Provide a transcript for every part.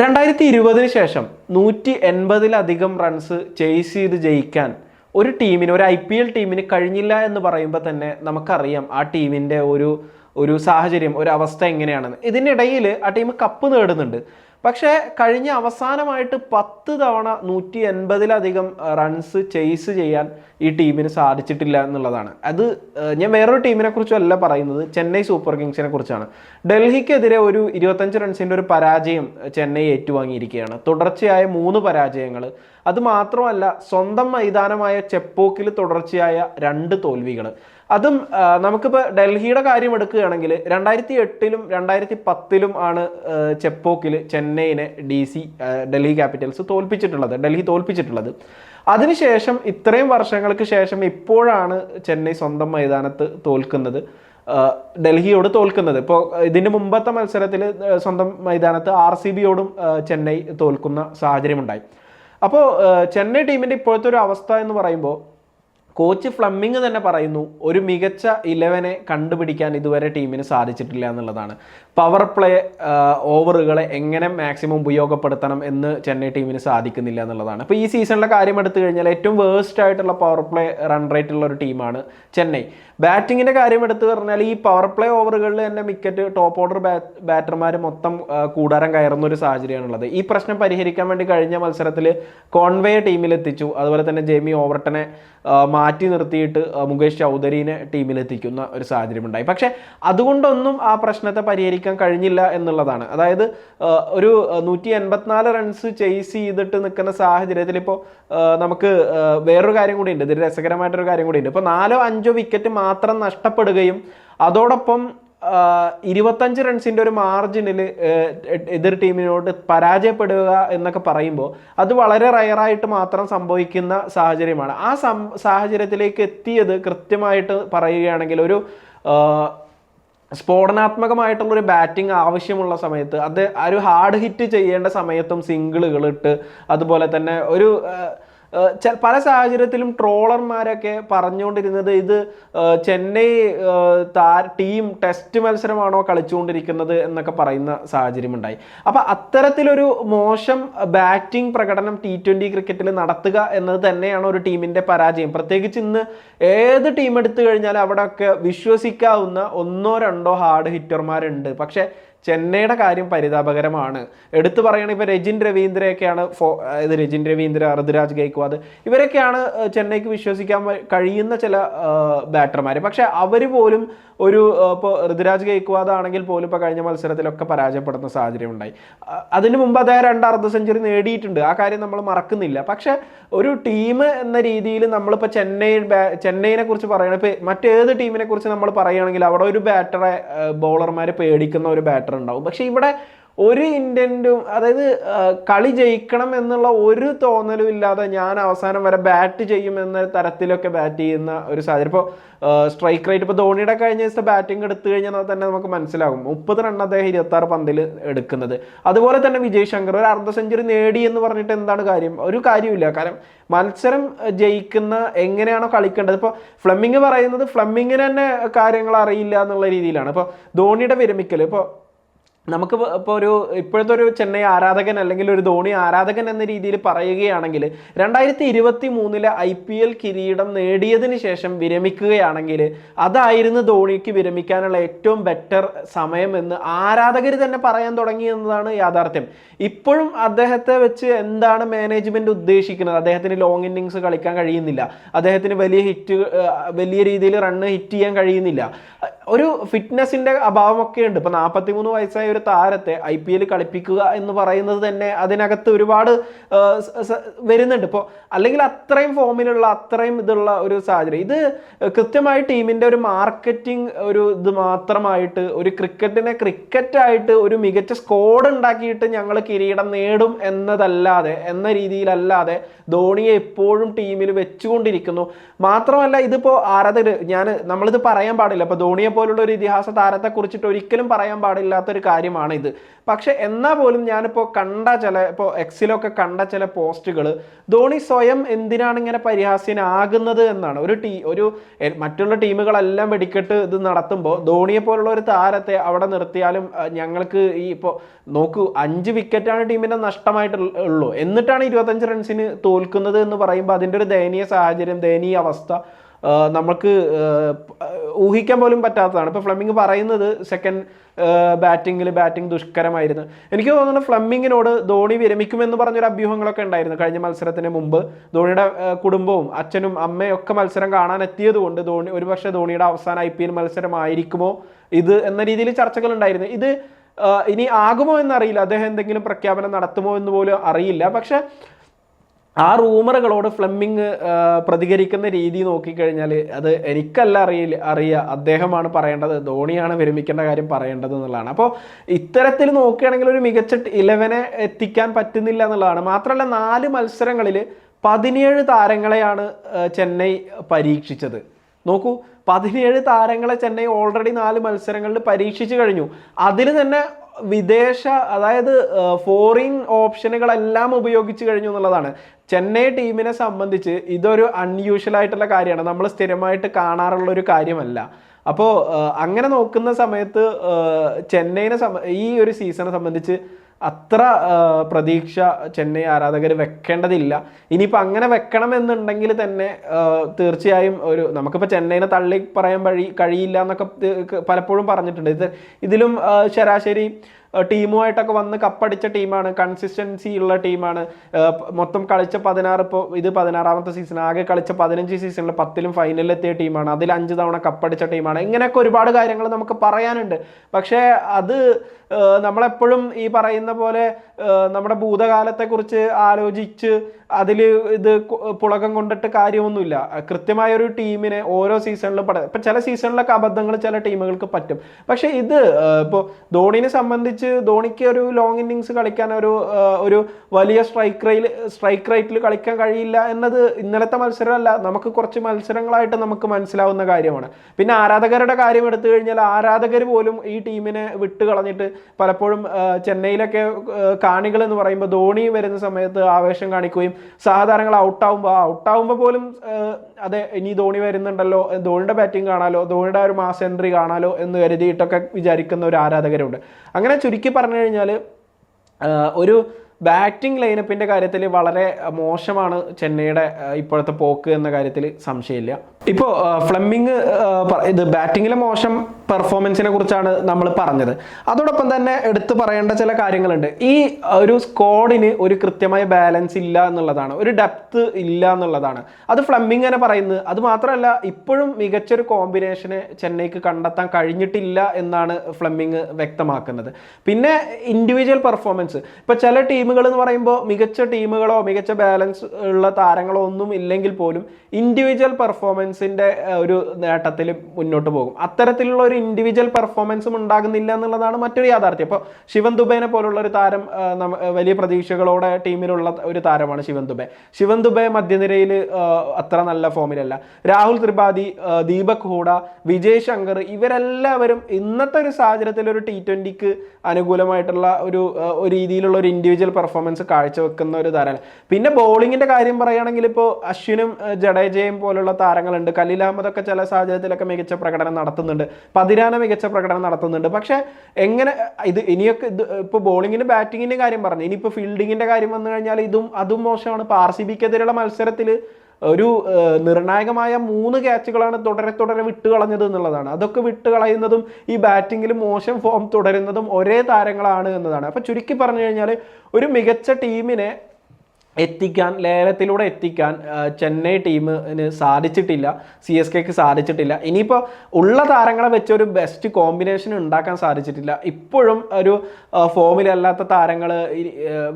രണ്ടായിരത്തി ഇരുപതിന് ശേഷം നൂറ്റി എൺപതിലധികം റൺസ് ചേസ് ചെയ്ത് ജയിക്കാൻ ഒരു ടീമിന് ഒരു ഐ പി എൽ ടീമിന് കഴിഞ്ഞില്ല എന്ന് പറയുമ്പോൾ തന്നെ നമുക്കറിയാം ആ ടീമിന്റെ ഒരു ഒരു സാഹചര്യം ഒരു അവസ്ഥ എങ്ങനെയാണെന്ന്. ഇതിനിടയിൽ ആ ടീം കപ്പ് നേടുന്നുണ്ട്. പക്ഷേ കഴിഞ്ഞ അവസാനമായിട്ട് പത്ത് തവണ നൂറ്റി എൺപതിലധികം റൺസ് ചെയ്സ് ചെയ്യാൻ ഈ ടീമിന് സാധിച്ചിട്ടില്ല എന്നുള്ളതാണ്. അത് ഞാൻ വേറൊരു ടീമിനെ കുറിച്ചല്ല പറയുന്നത് ചെന്നൈ സൂപ്പർ കിങ്സിനെ കുറിച്ചാണ്. ഡൽഹിക്കെതിരെ ഒരു ഇരുപത്തഞ്ച് റൺസിന്റെ ഒരു പരാജയം ചെന്നൈ ഏറ്റുവാങ്ങിയിരിക്കുകയാണ്. തുടർച്ചയായ മൂന്ന് പരാജയങ്ങൾ അത് മാത്രമല്ല സ്വന്തം മൈതാനമായ ചെപ്പോക്കിൽ തുടർച്ചയായ രണ്ട് തോൽവികൾ. അതും നമുക്കിപ്പോൾ ഡൽഹിയുടെ കാര്യം എടുക്കുകയാണെങ്കിൽ രണ്ടായിരത്തി എട്ടിലും രണ്ടായിരത്തി പത്തിലും ആണ് ചെപ്പോക്കിൽ ചെന്നൈയിനെ ഡി സി ഡൽഹി ക്യാപിറ്റൽസ് തോൽപ്പിച്ചിട്ടുള്ളത് ഡൽഹി തോൽപ്പിച്ചിട്ടുള്ളത്. അതിനുശേഷം ഇത്രയും വർഷങ്ങൾക്ക് ശേഷം ഇപ്പോഴാണ് ചെന്നൈ സ്വന്തം മൈതാനത്ത് തോൽക്കുന്നത് ഡൽഹിയോട് തോൽക്കുന്നത്. ഇപ്പോൾ ഇതിന് മുമ്പത്തെ മത്സരത്തിൽ സ്വന്തം മൈതാനത്ത് ആർ സി ബിയോടും ചെന്നൈ തോൽക്കുന്ന സാഹചര്യമുണ്ടായി. അപ്പോൾ ചെന്നൈ ടീമിന്റെ ഇപ്പോഴത്തെ ഒരു അവസ്ഥ എന്ന് പറയുമ്പോൾ കോച്ച് ഫ്ലമ്മിങ് തന്നെ പറയുന്നു ഒരു മികച്ച ഇലവനെ കണ്ടുപിടിക്കാൻ ഇതുവരെ ടീമിന് സാധിച്ചിട്ടില്ല എന്നുള്ളതാണ്. പവർ പ്ലേ ഓവറുകളെ എങ്ങനെ മാക്സിമം ഉപയോഗപ്പെടുത്തണം എന്ന് ചെന്നൈ ടീമിന് സാധിക്കുന്നില്ല എന്നുള്ളതാണ്. അപ്പോൾ ഈ സീസണിലെ കാര്യം എടുത്തു കഴിഞ്ഞാൽ ഏറ്റവും വേഴ്സ്റ്റ് ആയിട്ടുള്ള പവർ പ്ലേ റൺ റേറ്റ് ഉള്ള ഒരു ടീമാണ് ചെന്നൈ. ബാറ്റിങ്ങിന്റെ കാര്യം എടുത്തു പറഞ്ഞാൽ ഈ പവർ പ്ലേ ഓവറുകളിൽ തന്നെ മിക്കറ്റ് ടോപ്പ് ഓർഡർ ബാറ്റർമാർ മൊത്തം കൂടാരം കയറുന്ന ഒരു സാഹചര്യമാണുള്ളത്. ഈ പ്രശ്നം പരിഹരിക്കാൻ വേണ്ടി കഴിഞ്ഞ മത്സരത്തിൽ കോൺവേ ടീമിലെത്തിച്ചു അതുപോലെ തന്നെ ജെമി ഓവർട്ടനെ മാറ്റി നിർത്തിയിട്ട് മുകേഷ് ചൗധരീനെ ടീമിലെത്തിക്കുന്ന ഒരു സാഹചര്യം ഉണ്ടായി പക്ഷേ അതുകൊണ്ടൊന്നും ആ പ്രശ്നത്തെ പരിഹരിക്കാൻ കഴിഞ്ഞില്ല എന്നുള്ളതാണ്. അതായത് ഒരു നൂറ്റി എൺപത്തിനാല് റൺസ് ചേസ് ചെയ്തിട്ട് നിൽക്കുന്ന സാഹചര്യത്തിൽ ഇപ്പോൾ നമുക്ക് വേറൊരു കാര്യം കൂടി ഉണ്ട്. ഇതിൽ രസകരമായിട്ടൊരു കാര്യം കൂടി ഉണ്ട്. ഇപ്പോൾ നാലോ അഞ്ചോ വിക്കറ്റ് മാത്രം നഷ്ടപ്പെടുകയും അതോടൊപ്പം ഇരുപത്തഞ്ച് റൺസിന്റെ ഒരു മാർജിനിൽ എതിർ ടീമിനോട് പരാജയപ്പെടുക എന്നൊക്കെ പറയുമ്പോൾ അത് വളരെ റയറായിട്ട് മാത്രം സംഭവിക്കുന്ന സാഹചര്യമാണ്. ആ സാഹചര്യത്തിലേക്ക് എത്തിയത് കൃത്യമായിട്ട് പറയുകയാണെങ്കിൽ ഒരു സ്ഫോടനാത്മകമായിട്ടുള്ളൊരു ബാറ്റിംഗ് ആവശ്യമുള്ള സമയത്ത് അത് ഒരു ഹാർഡ് ഹിറ്റ് ചെയ്യേണ്ട സമയത്തും സിംഗിളുകൾ ഇട്ട് അതുപോലെ തന്നെ ഒരു പല സാഹചര്യത്തിലും ട്രോളർമാരൊക്കെ പറഞ്ഞുകൊണ്ടിരുന്നത് ഇത് ചെന്നൈ ടീം ടെസ്റ്റ് മത്സരമാണോ കളിച്ചുകൊണ്ടിരിക്കുന്നത് എന്നൊക്കെ പറയുന്ന സാഹചര്യമുണ്ടായി. അപ്പം അത്തരത്തിലൊരു മോശം ബാറ്റിംഗ് പ്രകടനം ടി ട്വന്റി ക്രിക്കറ്റിൽ നടത്തുക എന്നത് തന്നെയാണ് ഒരു ടീമിന്റെ പരാജയം. പ്രത്യേകിച്ച് ഇന്ന് ഏത് ടീം എടുത്തു കഴിഞ്ഞാൽ അവിടെയൊക്കെ വിശ്വസിക്കാവുന്ന ഒന്നോ രണ്ടോ ഹാർഡ് ഹിറ്റർമാരുണ്ട്. പക്ഷേ ചെന്നൈയുടെ കാര്യം പരിതാപകരമാണ്. എടുത്തു പറയുകയാണെങ്കിൽ ഇപ്പോൾ രജിൻ രവീന്ദ്രയൊക്കെയാണ് ഫോ ഇത് രജിൻ രവീന്ദ്ര ഋതുരാജ് ഗൈക്വാദ് ഇവരൊക്കെയാണ് ചെന്നൈക്ക് വിശ്വസിക്കാൻ കഴിയുന്ന ചില ബാറ്റർമാർ പക്ഷേ അവർ പോലും ഒരു ഇപ്പോൾ ഋതുരാജ് ഗൈക്വാദ് ആണെങ്കിൽ പോലും ഇപ്പോൾ കഴിഞ്ഞ മത്സരത്തിലൊക്കെ പരാജയപ്പെടുന്ന സാഹചര്യം ഉണ്ടായി അതിന് മുമ്പ് അദ്ദേഹം രണ്ട് അർദ്ധ സെഞ്ചുറി നേടിയിട്ടുണ്ട്. ആ കാര്യം നമ്മൾ മറക്കുന്നില്ല. പക്ഷേ ഒരു ടീം എന്ന രീതിയിൽ നമ്മളിപ്പോൾ ചെന്നൈ ചെന്നൈനെ കുറിച്ച് പറയുകയാണ് ഇപ്പോൾ മറ്റേത് ടീമിനെ കുറിച്ച് നമ്മൾ പറയുകയാണെങ്കിൽ അവിടെ ഒരു ബാറ്ററെ ബൗളർമാരെ പേടിക്കുന്ന ഒരു ബാറ്റർ ഉണ്ടാവും. പക്ഷെ ഇവിടെ ഒരു ഇന്റന്റും അതായത് കളി ജയിക്കണം എന്നുള്ള ഒരു തോന്നലും ഇല്ലാതെ ഞാൻ അവസാനം വരെ ബാറ്റ് ചെയ്യുമെന്ന തരത്തിലൊക്കെ ബാറ്റ് ചെയ്യുന്ന ഒരു സാഹചര്യം. ഇപ്പോൾ സ്ട്രൈക്ക് റേറ്റ് ഇപ്പോൾ ധോണിയുടെ കഴിഞ്ഞ ദിവസത്തെ ബാറ്റിംഗ് എടുത്തു കഴിഞ്ഞാൽ തന്നെ നമുക്ക് മനസ്സിലാകും. മുപ്പത് റൺ അദ്ദേഹം ഇരുപത്തി ആറ് പന്തിൽ എടുക്കുന്നത്. അതുപോലെ തന്നെ വിജയ് ശങ്കർ ഒരു അർദ്ധ സെഞ്ചുറി നേടി എന്ന് പറഞ്ഞിട്ട് എന്താണ് കാര്യം? ഒരു കാര്യമില്ല കാരണം മത്സരം ജയിക്കുന്ന എങ്ങനെയാണോ കളിക്കേണ്ടത്. ഇപ്പോൾ ഫ്ലമ്മിങ് പറയുന്നത് ഫ്ലമ്മിങ്ങിന് തന്നെ കാര്യങ്ങൾ അറിയില്ല എന്നുള്ള രീതിയിലാണ്. ഇപ്പോൾ ധോണിയുടെ വിരമിക്കൽ ഇപ്പോൾ നമുക്ക് ഇപ്പോൾ ഒരു ഇപ്പോഴത്തെ ഒരു ചെന്നൈ ആരാധകൻ അല്ലെങ്കിൽ ഒരു ധോണി ആരാധകൻ എന്ന രീതിയിൽ പറയുകയാണെങ്കിൽ രണ്ടായിരത്തി ഇരുപത്തി മൂന്നിലെ ഐ പി എൽ കിരീടം നേടിയതിന് ശേഷം വിരമിക്കുകയാണെങ്കിൽ അതായിരുന്നു ധോണിക്ക് വിരമിക്കാനുള്ള ഏറ്റവും ബെറ്റർ സമയം എന്ന് ആരാധകർ തന്നെ പറയാൻ തുടങ്ങി എന്നതാണ് യാഥാർത്ഥ്യം. ഇപ്പോഴും അദ്ദേഹത്തെ വെച്ച് എന്താണ് മാനേജ്മെന്റ് ഉദ്ദേശിക്കുന്നത്? അദ്ദേഹത്തിന് ലോങ് ഇന്നിങ്സ് കളിക്കാൻ കഴിയുന്നില്ല. അദ്ദേഹത്തിന് വലിയ ഹിറ്റ് വലിയ രീതിയിൽ റണ്ണ് ഹിറ്റ് ചെയ്യാൻ കഴിയുന്നില്ല. ഒരു ഫിറ്റ്നസിന്റെ അഭാവമൊക്കെ ഉണ്ട്. ഇപ്പൊ നാൽപ്പത്തി മൂന്ന് വയസ്സായ താരത്തെ ഐ പി എൽ കളിപ്പിക്കുക എന്ന് പറയുന്നത് തന്നെ അതിനകത്ത് ഒരുപാട് വരുന്നുണ്ട്. ഇപ്പോൾ അല്ലെങ്കിൽ അത്രയും ഫോമിലുള്ള അത്രയും ഇതുള്ള ഒരു സാഹചര്യം. ഇത് കൃത്യമായി ടീമിന്റെ ഒരു മാർക്കറ്റിംഗ് ഒരു ഇത് മാത്രമായിട്ട് ഒരു ക്രിക്കറ്റിനെ ക്രിക്കറ്റായിട്ട് ഒരു മികച്ച സ്കോഡ് ഉണ്ടാക്കിയിട്ട് ഞങ്ങൾ കിരീടം നേടും എന്നതല്ലാതെ എന്ന രീതിയിലല്ലാതെ ധോണിയെ എപ്പോഴും ടീമിൽ വെച്ചുകൊണ്ടിരിക്കുന്നു. മാത്രമല്ല ഇതിപ്പോൾ ആരാധകർ ഞാൻ നമ്മളിത് പറയാൻ പാടില്ല. ഇപ്പോൾ ധോണിയെ പോലുള്ള ഒരു ഇതിഹാസ താരത്തെ കുറിച്ചിട്ട് ഒരിക്കലും പറയാൻ പാടില്ലാത്തൊരു കാര്യം കാര്യമാണ് ഇത്. പക്ഷെ എന്നാൽ പോലും ഞാനിപ്പോൾ കണ്ട ചില ഇപ്പോൾ എക്സിലൊക്കെ കണ്ട ചില പോസ്റ്റുകൾ ധോണി സ്വയം എന്തിനാണ് ഇങ്ങനെ പരിഹാസ്യനാകുന്നത് എന്നാണ്. ഒരു ടീ ഒരു മറ്റുള്ള ടീമുകളെല്ലാം വെടിക്കെട്ട് ഇത് നടത്തുമ്പോൾ ധോണിയെ പോലുള്ള ഒരു താരത്തെ അവിടെ നിർത്തിയാലും ഞങ്ങൾക്ക് ഈ ഇപ്പോൾ നോക്കൂ അഞ്ച് വിക്കറ്റാണ് ടീമിന്റെ നഷ്ടമായിട്ട് ഉള്ളൂ. എന്നിട്ടാണ് ഇരുപത്തഞ്ച് റൺസിന് തോൽക്കുന്നത് എന്ന് പറയുമ്പോൾ അതിന്റെ ഒരു ദയനീയ സാഹചര്യം ദയനീയ അവസ്ഥ നമുക്ക് ഊഹിക്കാൻ പോലും പറ്റാത്തതാണ്. ഇപ്പോൾ ഫ്ലമ്മിങ് പറയുന്നത് സെക്കൻഡ് ബാറ്റിങ്ങിൽ ബാറ്റിംഗ് ദുഷ്കരമായിരുന്നു. എനിക്ക് തോന്നുന്നു ഫ്ലമ്മിങ്ങിനോട് ധോണി വിരമിക്കുമെന്ന് പറഞ്ഞൊരു അഭ്യൂഹങ്ങളൊക്കെ ഉണ്ടായിരുന്നു കഴിഞ്ഞ മത്സരത്തിന് മുമ്പ്. ധോണിയുടെ കുടുംബവും അച്ഛനും അമ്മയും ഒക്കെ മത്സരം കാണാൻ എത്തിയതുകൊണ്ട് ധോണി ഒരുപക്ഷെ ധോണിയുടെ അവസാന ഐ പി എൽ മത്സരമായിരിക്കുമോ ഇത് എന്ന രീതിയിൽ ചർച്ചകൾ ഉണ്ടായിരുന്നു ഇത് ഇനി ആകുമോ എന്നറിയില്ല. അദ്ദേഹം എന്തെങ്കിലും പ്രഖ്യാപനം നടത്തുമോ എന്ന് പോലും അറിയില്ല. പക്ഷെ ആ റൂമറുകളോട് ഫ്ലെമ്മിങ് പ്രതികരിക്കുന്ന രീതി നോക്കിക്കഴിഞ്ഞാൽ അത് എനിക്കല്ല അറിയില്ല അറിയുക അദ്ദേഹമാണ് പറയേണ്ടത് ധോണിയാണ് വിരമിക്കേണ്ട കാര്യം പറയേണ്ടത് എന്നുള്ളതാണ്. അപ്പോൾ ഇത്തരത്തിൽ നോക്കുകയാണെങ്കിൽ ഒരു മികച്ച ഇലവനെ എത്തിക്കാൻ പറ്റുന്നില്ല എന്നുള്ളതാണ്. മാത്രമല്ല നാല് മത്സരങ്ങളിൽ പതിനേഴ് താരങ്ങളെയാണ് ചെന്നൈ പരീക്ഷിച്ചത്. നോക്കൂ പതിനേഴ് താരങ്ങളെ ചെന്നൈ ഓൾറെഡി നാല് മത്സരങ്ങളിൽ പരീക്ഷിച്ചു കഴിഞ്ഞു. അതിൽ തന്നെ വിദേശ അതായത് ഫോറിൻ ഓപ്ഷനുകളെല്ലാം ഉപയോഗിച്ച് കഴിഞ്ഞു എന്നുള്ളതാണ്. ചെന്നൈ ടീമിനെ സംബന്ധിച്ച് ഇതൊരു അൺയൂഷ്വൽ ആയിട്ടുള്ള കാര്യമാണ്. നമ്മൾ സ്ഥിരമായിട്ട് കാണാറുള്ള ഒരു കാര്യമല്ല. അപ്പോൾ അങ്ങനെ നോക്കുന്ന സമയത്ത് ചെന്നൈനെ ഈ ഒരു സീസണെ സംബന്ധിച്ച് അത്ര പ്രതീക്ഷ ചെന്നൈ ആരാധകർ വെക്കേണ്ടതില്ല. ഇനിയിപ്പോൾ അങ്ങനെ വെക്കണമെന്നുണ്ടെങ്കിൽ തന്നെ തീർച്ചയായും ഒരു നമുക്കിപ്പോൾ ചെന്നൈനെ തള്ളി പറയാൻ വഴി കഴിയില്ല എന്നൊക്കെ പലപ്പോഴും പറഞ്ഞിട്ടുണ്ട്. ഇത് ഇതിലും ശരാശരി ടീമുമായിട്ടൊക്കെ വന്ന് കപ്പടിച്ച ടീമാണ്. കൺസിസ്റ്റൻസി ഉള്ള ടീമാണ്. മൊത്തം കളിച്ച പതിനാറ് ഇപ്പോൾ ഇത് പതിനാറാമത്തെ സീസൺ ആകെ കളിച്ച പതിനഞ്ച് സീസണിൽ പത്തിലും ഫൈനലിലെത്തിയ ടീമാണ്. അതിൽ അഞ്ച് തവണ കപ്പടിച്ച ടീമാണ്. ഇങ്ങനെയൊക്കെ ഒരുപാട് കാര്യങ്ങൾ നമുക്ക് പറയാനുണ്ട്. പക്ഷേ അത് നമ്മളെപ്പോഴും ഈ പറയുന്ന പോലെ നമ്മുടെ ഭൂതകാലത്തെക്കുറിച്ച് ആലോചിച്ച് അതിൽ ഇത് പുളകം കൊണ്ടിട്ട് കാര്യമൊന്നുമില്ല. കൃത്യമായ ഒരു ടീമിനെ ഓരോ സീസണിലും പട ഇപ്പം ചില സീസണിലൊക്കെ അബദ്ധങ്ങൾ ചില ടീമുകൾക്ക് പറ്റും. പക്ഷേ ഇത് ഇപ്പോൾ ധോണിനെ സംബന്ധിച്ച് ധോണിക്ക് ഒരു ലോങ് ഇന്നിങ്സ് കളിക്കാൻ ഒരു ഒരു വലിയ സ്ട്രൈക്ക് റേയിൽ സ്ട്രൈക്ക് റേറ്റിൽ കളിക്കാൻ കഴിയില്ല എന്നത് ഇന്നലത്തെ മത്സരമല്ല. നമുക്ക് കുറച്ച് മത്സരങ്ങളായിട്ട് നമുക്ക് മനസ്സിലാവുന്ന കാര്യമാണ്. പിന്നെ ആരാധകരുടെ കാര്യം എടുത്തു കഴിഞ്ഞാൽ ആരാധകർ പോലും ഈ ടീമിനെ വിട്ട് കളഞ്ഞിട്ട് പലപ്പോഴും ചെന്നൈയിലൊക്കെ കാണികൾ എന്ന് പറയുമ്പോൾ ധോണി വരുന്ന സമയത്ത് ആവേശം കാണിക്കുകയും സഹതാരങ്ങൾ ഔട്ടാവുമ്പോൾ ആ ഔട്ടാവുമ്പോൾ പോലും അതെ ഇനി ധോണി വരുന്നുണ്ടല്ലോ ധോണിയുടെ ബാറ്റിംഗ് കാണാലോ ധോണിയുടെ ഒരു മാസ് എൻട്രി കാണാലോ എന്ന് കരുതിയിട്ടൊക്കെ വിചാരിക്കുന്ന ഒരു ആരാധകരുണ്ട്. അങ്ങനെ ചുരുക്കി പറഞ്ഞു കഴിഞ്ഞാൽ ഒരു ബാറ്റിംഗ് ലൈനപ്പിന്റെ കാര്യത്തിൽ വളരെ മോശമാണ് ചെന്നൈയുടെ ഇപ്പോഴത്തെ പോക്ക് എന്ന കാര്യത്തിൽ സംശയമില്ല. ഇപ്പോൾ ഫ്ലമ്മിങ് ഇത് ബാറ്റിങ്ങിലെ മോശം പെർഫോമൻസിനെ കുറിച്ചാണ് നമ്മൾ പറഞ്ഞത്. അതോടൊപ്പം തന്നെ എടുത്തു പറയേണ്ട ചില കാര്യങ്ങളുണ്ട്. ഈ ഒരു സ്ക്വാഡിന് ഒരു കൃത്യമായ ബാലൻസ് ഇല്ല എന്നുള്ളതാണ്. ഒരു ഡെപ്ത് ഇല്ല എന്നുള്ളതാണ്. അത് ഫ്ലമ്മിങ് തന്നെ പറയുന്നത്. അത് മാത്രമല്ല ഇപ്പോഴും മികച്ചൊരു കോമ്പിനേഷനെ ചെന്നൈക്ക് കണ്ടെത്താൻ കഴിഞ്ഞിട്ടില്ല എന്നാണ് ഫ്ലമ്മിങ് വ്യക്തമാക്കുന്നത്. പിന്നെ ഇൻഡിവിജ്വൽ പെർഫോമൻസ് ഇപ്പോൾ ചില ടീമുകൾ എന്ന് പറയുമ്പോൾ മികച്ച ടീമുകളോ മികച്ച ബാലൻസ് ഉള്ള താരങ്ങളോ ഒന്നും ഇല്ലെങ്കിൽ പോലും ഇൻഡിവിജ്വൽ പെർഫോമൻസിന്റെ ഒരു നേട്ടത്തിൽ മുന്നോട്ട് പോകും. അത്തരത്തിലുള്ള ഒരു ഇൻഡിവിജ്വൽ പെർഫോമൻസും ഉണ്ടാകുന്നില്ല എന്നുള്ളതാണ് മറ്റൊരു യാഥാർത്ഥ്യം. ഇപ്പോൾ ശിവൻ ദുബേനെ പോലുള്ള ഒരു താരം വലിയ പ്രതീക്ഷകളോടെ ടീമിലുള്ള ഒരു താരമാണ് ശിവൻ ദുബെ. ശിവൻ ദുബെ മധ്യനിരയിൽ അത്ര നല്ല ഫോമിലല്ല. രാഹുൽ ത്രിപാഠി ദീപക് ഹൂഡ വിജയ് ശങ്കർ ഇവരെല്ലാവരും ഇന്നത്തെ ഒരു സാഹചര്യത്തിൽ ഒരു ടി ട്വന്റിക്ക് അനുകൂലമായിട്ടുള്ള ഒരു രീതിയിലുള്ള ഒരു ഇൻഡിവിജ്വൽ പെർഫോമൻസ് കാഴ്ചവെക്കുന്ന ഒരു താരമാണ്. പിന്നെ ബോളിങ്ങിന്റെ കാര്യം പറയുകയാണെങ്കിൽ ഇപ്പോൾ അശ്വിനും ജഡേജയും പോലുള്ള താരങ്ങളുണ്ട്. ഖലീൽ അഹമ്മദ് ഒക്കെ ചില സാഹചര്യത്തിലൊക്കെ മികച്ച പ്രകടനം നടത്തുന്നുണ്ട്. പതിരാന മികച്ച പ്രകടനം നടത്തുന്നുണ്ട്. പക്ഷെ എങ്ങനെ ഇത് ഇനിയൊക്കെ ഇത് ഇപ്പോൾ ബോളിങ്ങിന്റെ ബാറ്റിങ്ങിന്റെ കാര്യം പറഞ്ഞു. ഇനിയിപ്പോൾ ഫീൽഡിങ്ങിന്റെ കാര്യം വന്നു കഴിഞ്ഞാൽ ഇതും അതും മോശമാണ്. ഇപ്പോൾ ആർ സി ബിക്കെതിരെയുള്ള മത്സരത്തിൽ ഒരു നിർണായകമായ മൂന്ന് ക്യാച്ചുകളാണ് തുടരെ തുടരെ വിട്ടുകളഞ്ഞത് എന്നുള്ളതാണ്. അതൊക്കെ വിട്ടുകളയുന്നതും ഈ ബാറ്റിങ്ങിൽ മോശം ഫോം തുടരുന്നതും ഒരേ താരങ്ങളാണ് എന്നതാണ്. അപ്പോൾ ചുരുക്കി പറഞ്ഞു കഴിഞ്ഞാൽ ഒരു മികച്ച ടീമിനെ എത്തിക്കാൻ ലേലത്തിലൂടെ എത്തിക്കാൻ ചെന്നൈ ടീമിന് സാധിച്ചിട്ടില്ല സി എസ് കെക്ക് സാധിച്ചിട്ടില്ല. ഇനിയിപ്പോൾ ഉള്ള താരങ്ങളെ വെച്ചൊരു ബെസ്റ്റ് കോമ്പിനേഷൻ ഉണ്ടാക്കാൻ സാധിച്ചിട്ടില്ല. ഇപ്പോഴും ഒരു ഫോമിലല്ലാത്ത താരങ്ങൾ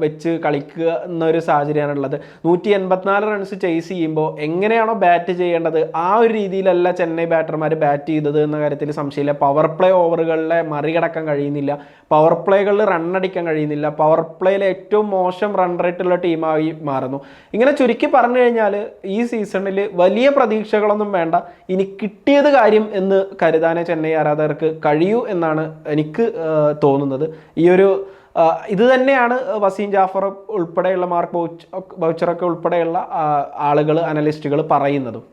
വെച്ച് കളിക്കുക എന്നൊരു സാഹചര്യമാണുള്ളത് നൂറ്റി എൺപത്തിനാല് റൺസ് ചേസ് ചെയ്യുമ്പോൾ എങ്ങനെയാണോ ബാറ്റ് ചെയ്യേണ്ടത്? ആ ഒരു രീതിയിലല്ല ചെന്നൈ ബാറ്റർമാർ ബാറ്റ് ചെയ്തത് എന്ന കാര്യത്തിൽ സംശയമില്ല. പവർ പ്ലേ ഓവറുകളിലെ മറികടക്കാൻ കഴിയുന്നില്ല. പവർ പ്ലേകളിൽ റണ്ണടിക്കാൻ കഴിയുന്നില്ല. പവർ പ്ലേയിൽ ഏറ്റവും മോശം റൺ റേറ്റുള്ള ടീമായി മാറുന്നു. ഇങ്ങനെ ചുരുക്കി പറഞ്ഞു കഴിഞ്ഞാൽ ഈ സീസണിൽ വലിയ പ്രതീക്ഷകളൊന്നും വേണ്ട. ഇനി കിട്ടിയത് കാര്യം എന്ന് കരുതാനേ ചെന്നൈ ആരാധകർക്ക് കഴിയൂ എന്നാണ് എനിക്ക് തോന്നുന്നത്. ഈ ഒരു ഇത് തന്നെയാണ് വസീം ജാഫർ ഉൾപ്പെടെയുള്ള മാർക്ക് ബൗച്ച് ബൗച്ചറൊക്കെ ഉൾപ്പെടെയുള്ള ആളുകൾ അനലിസ്റ്റുകൾ പറയുന്നതും.